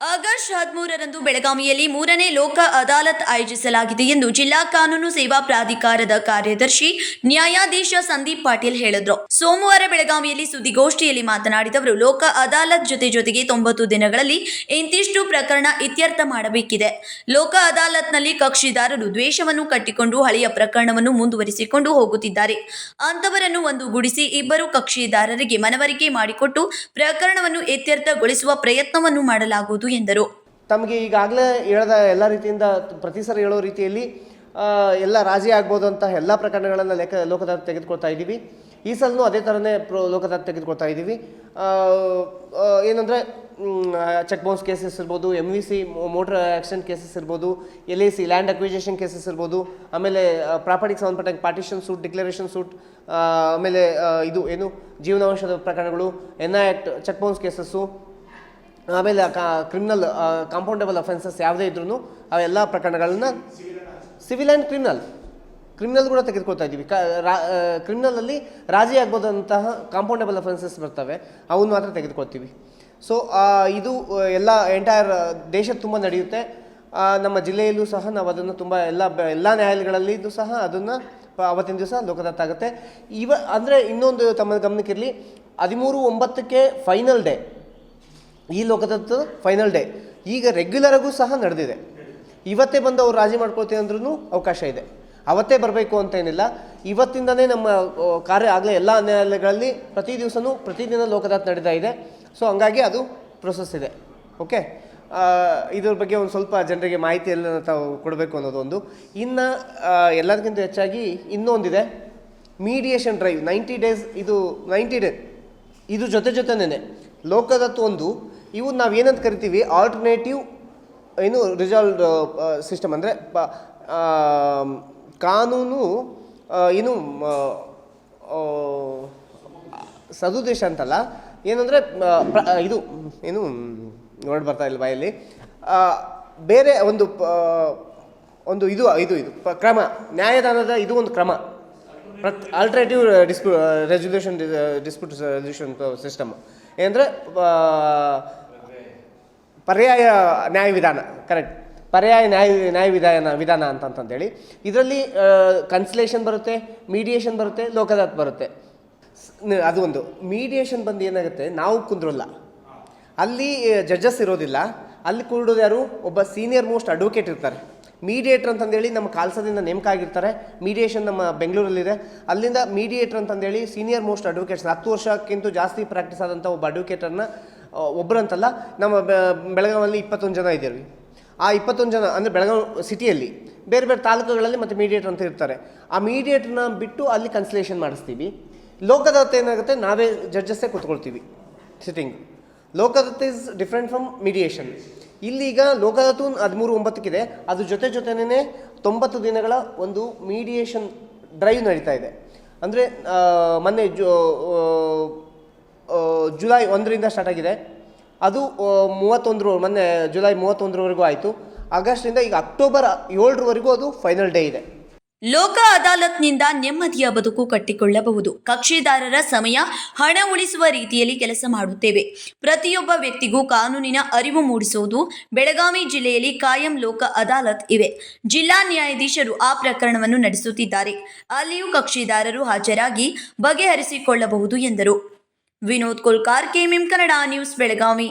August ಹದಿಮೂರರಂದು ಬೆಳಗಾವಿಯಲ್ಲಿ ಮೂರನೇ ಲೋಕ ಅದಾಲತ್ ಆಯೋಜಿಸಲಾಗಿದೆ ಎಂದು ಜಿಲ್ಲಾ ಕಾನೂನು ಸೇವಾ ಪ್ರಾಧಿಕಾರದ ಕಾರ್ಯದರ್ಶಿ ನ್ಯಾಯಾಧೀಶ ಸಂದೀಪ್ ಪಾಟೀಲ್ ಹೇಳಿದ್ರು. ಸೋಮವಾರ ಬೆಳಗಾವಿಯಲ್ಲಿ ಸುದ್ದಿಗೋಷ್ಠಿಯಲ್ಲಿ ಮಾತನಾಡಿದವರು ಲೋಕ ಅದಾಲತ್ ಜೊತೆ ಜೊತೆಗೆ ತೊಂಬತ್ತು ದಿನಗಳಲ್ಲಿ ಇಂತಿಷ್ಟು ಪ್ರಕರಣ ಇತ್ಯರ್ಥ ಮಾಡಬೇಕಿದೆ. ಲೋಕ ಅದಾಲತ್ನಲ್ಲಿ ಕಕ್ಷಿದಾರರು ದ್ವೇಷವನ್ನು ಕಟ್ಟಿಕೊಂಡು ಹಳೆಯ ಪ್ರಕರಣವನ್ನು ಮುಂದುವರಿಸಿಕೊಂಡು ಹೋಗುತ್ತಿದ್ದಾರೆ. ಅಂತವರನ್ನು ಒಂದು ಗುಡಿಸಿ ಇಬ್ಬರು ಕಕ್ಷಿದಾರರಿಗೆ ಮನವರಿಕೆ ಮಾಡಿಕೊಟ್ಟು ಪ್ರಕರಣವನ್ನು ಇತ್ಯರ್ಥಗೊಳಿಸುವ ಪ್ರಯತ್ನವನ್ನು ಮಾಡಲಾಗುವುದು ಎಂದರು. ತಮಗೆ ಈಗಾಗಲೇ ಹೇಳ್ದ ಎಲ್ಲ ರೀತಿಯಿಂದ ಪ್ರತಿ ಸಲ ಹೇಳೋ ರೀತಿಯಲ್ಲಿ ಎಲ್ಲ ರಾಜಿ ಆಗ್ಬೋದು ಅಂತ ಎಲ್ಲ ಪ್ರಕರಣಗಳನ್ನು ಲೆಕ್ಕ ಲೋಕದಾತ ತೆಗೆದುಕೊಳ್ತಾ ಇದ್ದೀವಿ. ಈ ಸಲನೂ ಅದೇ ಥರನೇ ಪ್ರೋ ಲೋಕದಾತ ತೆಗೆದುಕೊಳ್ತಾ ಇದ್ದೀವಿ. ಏನಂದರೆ ಚೆಕ್ ಬೌನ್ಸ್ ಕೇಸಸ್ ಇರ್ಬೋದು M V C motor accident cases ಇರ್ಬೋದು L A C land acquisition cases ಇರ್ಬೋದು, ಆಮೇಲೆ ಪ್ರಾಪರ್ಟಿಗೆ ಸಂಬಂಧಪಟ್ಟ ಪಾರ್ಟಿಷನ್ ಸೂಟ್ ಡಿಕ್ಲರೇಷನ್ ಸೂಟ್ ಆಮೇಲೆ ಇದು, ಏನು, ಜೀವನಾಂಶದ ಪ್ರಕರಣಗಳು N I act check bounce cases ಆಮೇಲೆ ಕ್ರಿಮಿನಲ್ ಕಾಂಪೌಂಡೇಬಲ್ ಅಫೆನ್ಸಸ್ ಯಾವುದೇ ಇದ್ರೂ ಅವೆಲ್ಲ ಪ್ರಕರಣಗಳನ್ನ ಸಿವಿಲ್ ಆ್ಯಂಡ್ ಕ್ರಿಮಿನಲ್ ಕ್ರಿಮಿನಲ್ ಕೂಡ ತೆಗೆದುಕೊಳ್ತಾ ಇದ್ದೀವಿ. ಕ್ರಿಮಿನಲಲ್ಲಿ ರಾಜಿ ಆಗ್ಬೋದಂತಹ ಕಾಂಪೌಂಡೇಬಲ್ ಅಫೆನ್ಸಸ್ ಬರ್ತವೆ. ಅವನ್ನ ಮಾತ್ರ ತೆಗೆದುಕೊಳ್ತೀವಿ. ಸೊ ಇದು ಎಲ್ಲ ಎಂಟೈರ್ ದೇಶ ತುಂಬ ನಡೆಯುತ್ತೆ. ನಮ್ಮ ಜಿಲ್ಲೆಯಲ್ಲೂ ಸಹ ನಾವು ಅದನ್ನು ತುಂಬ ಎಲ್ಲ ಎಲ್ಲ ನ್ಯಾಯಾಲಯಗಳಲ್ಲಿದ್ದು ಸಹ ಅದನ್ನು ಅವತ್ತಿನ ದಿವಸ ಲೋಕದತ್ತ ಆಗುತ್ತೆ. ಇವ, ಅಂದರೆ ಇನ್ನೊಂದು ತಮ್ಮ ಗಮನಕ್ಕಿರಲಿ ಹದಿಮೂರು ಒಂಬತ್ತಕ್ಕೆ ಫೈನಲ್ ಡೇ ಈ ಲೋಕದತ್ತ ಫೈನಲ್ ಡೇ ಈಗ ರೆಗ್ಯುಲರಾಗೂ ಸಹ ನಡೆದಿದೆ. ಇವತ್ತೇ ಬಂದು ಅವ್ರು ರಾಜಿ ಮಾಡ್ಕೊಳ್ತೀವಿ ಅಂದ್ರೂ ಅವಕಾಶ ಇದೆ. ಅವತ್ತೇ ಬರಬೇಕು ಅಂತ ಏನಿಲ್ಲ. ಇವತ್ತಿಂದನೇ ನಮ್ಮ ಕಾರ್ಯ ಆಗಲೇ ಎಲ್ಲ ನ್ಯಾಯಾಲಯಗಳಲ್ಲಿ ಪ್ರತಿ ದಿವಸನೂ ಪ್ರತಿದಿನ ಲೋಕದಾತ್ ನಡೀತಾ ಇದೆ. ಸೊ ಹಂಗಾಗಿ ಅದು ಪ್ರೊಸೆಸ್ ಇದೆ. ಓಕೆ ಇದ್ರ ಬಗ್ಗೆ ಒಂದು ಸ್ವಲ್ಪ ಜನರಿಗೆ ಮಾಹಿತಿ ಎಲ್ಲ ತಾವು ಕೊಡಬೇಕು ಅನ್ನೋದು ಒಂದು. ಇನ್ನು ಎಲ್ಲದಕ್ಕಿಂತ ಹೆಚ್ಚಾಗಿ ಇನ್ನೊಂದಿದೆ. ಮೀಡಿಯೇಷನ್ ಡ್ರೈವ್ ನೈಂಟಿ ಡೇಸ್ ಇದು ನೈಂಟಿ ಡೇ ಇದು ಜೊತೆ ಜೊತೆನೇ ಲೋಕದತ್ತು ಒಂದು ಇವು ನಾವು ಏನಂತ ಕರಿತೀವಿ? ಆಲ್ಟರ್ನೇಟಿವ್ ಏನು ರಿಸಾಲ್ವ್ ಸಿಸ್ಟಮ್ ಅಂದರೆ ಕಾನೂನು ಆ, ಏನು ಸದುದ್ದೇಶ ಅಂತಲ್ಲ ಏನಂದರೆ ಇದು ಏನು ನೋಡಿ ಬರ್ತಾ ಇಲ್ಲ ಬಾಯಲ್ಲಿ. ಬೇರೆ ಒಂದು ಪ- ಒಂದು ಇದು ಇದು ಇದು ಕ್ರಮ ನ್ಯಾಯದಾನದ ಇದು ಒಂದು ಕ್ರಮ. ಪ್ರತ್ alternative dispute resolution dispute resolution system ಏನಂದರೆ ಪರ್ಯಾಯ ನ್ಯಾಯ ವಿಧಾನ ಕರೆಕ್ಟ್ ಪರ್ಯಾಯ ನ್ಯಾಯ ನ್ಯಾಯ ವಿಧಾನ ವಿಧಾನ ಅಂತ ಅಂತಂದೇಳಿ ಇದರಲ್ಲಿ ಕನ್ಸಲೇಷನ್ ಬರುತ್ತೆ ಮೀಡಿಯೇಷನ್ ಬರುತ್ತೆ ಲೋಕದಾತ್ ಬರುತ್ತೆ. ಅದು ಒಂದು. ಮೀಡಿಯೇಷನ್ ಬಂದು ಏನಾಗುತ್ತೆ? ನಾವು ಕುಂದ್ರಲ್ಲ. ಅಲ್ಲಿ ಜಡ್ಜಸ್ ಇರೋದಿಲ್ಲ. ಅಲ್ಲಿ ಕೂಡೋದು ಯಾರು ಒಬ್ಬ ಸೀನಿಯರ್ ಮೋಸ್ಟ್ ಅಡ್ವೊಕೇಟ್ ಇರ್ತಾರೆ. ಮೀಡಿಯೇಟರ್ ಅಂತಂದೇಳಿ ನಮ್ಮ ಕಾಲ್ಸದಿಂದ ನೇಮಕ ಆಗಿರ್ತಾರೆ ಮೀಡಿಯೇಷನ್ ನಮ್ಮ ಬೆಂಗಳೂರಲ್ಲಿದೆ. ಅಲ್ಲಿಂದ ಮೀಡಿಯೇಟರ್ ಅಂತಂದೇಳಿ ಸೀನಿಯರ್ ಮೋಸ್ಟ್ ಅಡ್ವೊಕೇಟ್ಸ್. ಹತ್ತು ವರ್ಷಕ್ಕಿಂತ ಜಾಸ್ತಿ ಪ್ರಾಕ್ಟೀಸ್ ಆದಂಥ ಒಬ್ಬ ಅಡ್ವೊಕೇಟರ್ನ ಒಬ್ಬರಂತಲ್ಲ ನಮ್ಮ ಬೆಳಗಾವಲ್ಲಿ ಇಪ್ಪತ್ತೊಂದು ಜನ ಇದ್ದೀವಿ. ಆ ಇಪ್ಪತ್ತೊಂದು ಜನ ಅಂದರೆ ಬೆಳಗಾವಿ ಸಿಟಿಯಲ್ಲಿ, ಬೇರೆ ಬೇರೆ ತಾಲೂಕುಗಳಲ್ಲಿ ಮತ್ತು ಮೀಡಿಯೇಟರ್ ಅಂತ ಇರ್ತಾರೆ. ಆ ಮೀಡಿಯೇಟರ್ನ ಬಿಟ್ಟು ಅಲ್ಲಿ ಕನ್ಸಲೇಷನ್ ಮಾಡಿಸ್ತೀವಿ. ಲೋಕದತ್ತ ಏನಾಗುತ್ತೆ, ನಾವೇ ಜಡ್ಜಸ್ಸೇ ಕೂತ್ಕೊಳ್ತೀವಿ sitting. Lok Adalat is different from mediation. ಇಲ್ಲೀಗ Lok Adalat ಹದಿಮೂರು ಒಂಬತ್ತಕ್ಕಿದೆ. ಅದ್ರ ಜೊತೆ ಜೊತೆನೇ ತೊಂಬತ್ತು ದಿನಗಳ ಒಂದು ಮೀಡಿಯೇಷನ್ ಡ್ರೈವ್ ನಡೀತಾ ಇದೆ. ಅಂದರೆ ಮೊನ್ನೆ ಜುಲೈ ಒಂದರಿಂದ ಸ್ಟಾರ್ಟ್ ಆಗಿದೆ. ಅದು ಮೂವತ್ತೊಂದರ, ಮೊನ್ನೆ ಜುಲೈ ಮೂವತ್ತೊಂದರವರೆಗೂ ಆಯಿತು. ಆಗಸ್ಟಿಂದ ಈಗ ಅಕ್ಟೋಬರ್ ಏಳರವರೆಗೂ ಅದು ಫೈನಲ್ ಡೇ ಇದೆ. ಲೋಕ ಅದಾಲತ್ನಿಂದ ನೆಮ್ಮದಿಯ ಬದುಕು ಕಟ್ಟಿಕೊಳ್ಳಬಹುದು. ಕಕ್ಷಿದಾರರ ಸಮಯ ಹಣ ಉಳಿಸುವ ರೀತಿಯಲ್ಲಿ ಕೆಲಸ ಮಾಡುತ್ತೇವೆ. ಪ್ರತಿಯೊಬ್ಬ ವ್ಯಕ್ತಿಗೂ ಕಾನೂನಿನ ಅರಿವು ಮೂಡಿಸುವುದು ಬೆಳಗಾವಿ ಜಿಲ್ಲೆಯಲ್ಲಿ ಕಾಯಂ ಲೋಕ ಅದಾಲತ್ ಇವೆ. ಜಿಲ್ಲಾ ನ್ಯಾಯಾಧೀಶರು ಆ ಪ್ರಕರಣವನ್ನು ನಡೆಸುತ್ತಿದ್ದಾರೆ. ಅಲ್ಲಿಯೂ ಕಕ್ಷಿದಾರರು ಹಾಜರಾಗಿ ಬಗೆಹರಿಸಿಕೊಳ್ಳಬಹುದು ಎಂದರು. Vinod Kolkar KMM Kannada news Belagavi.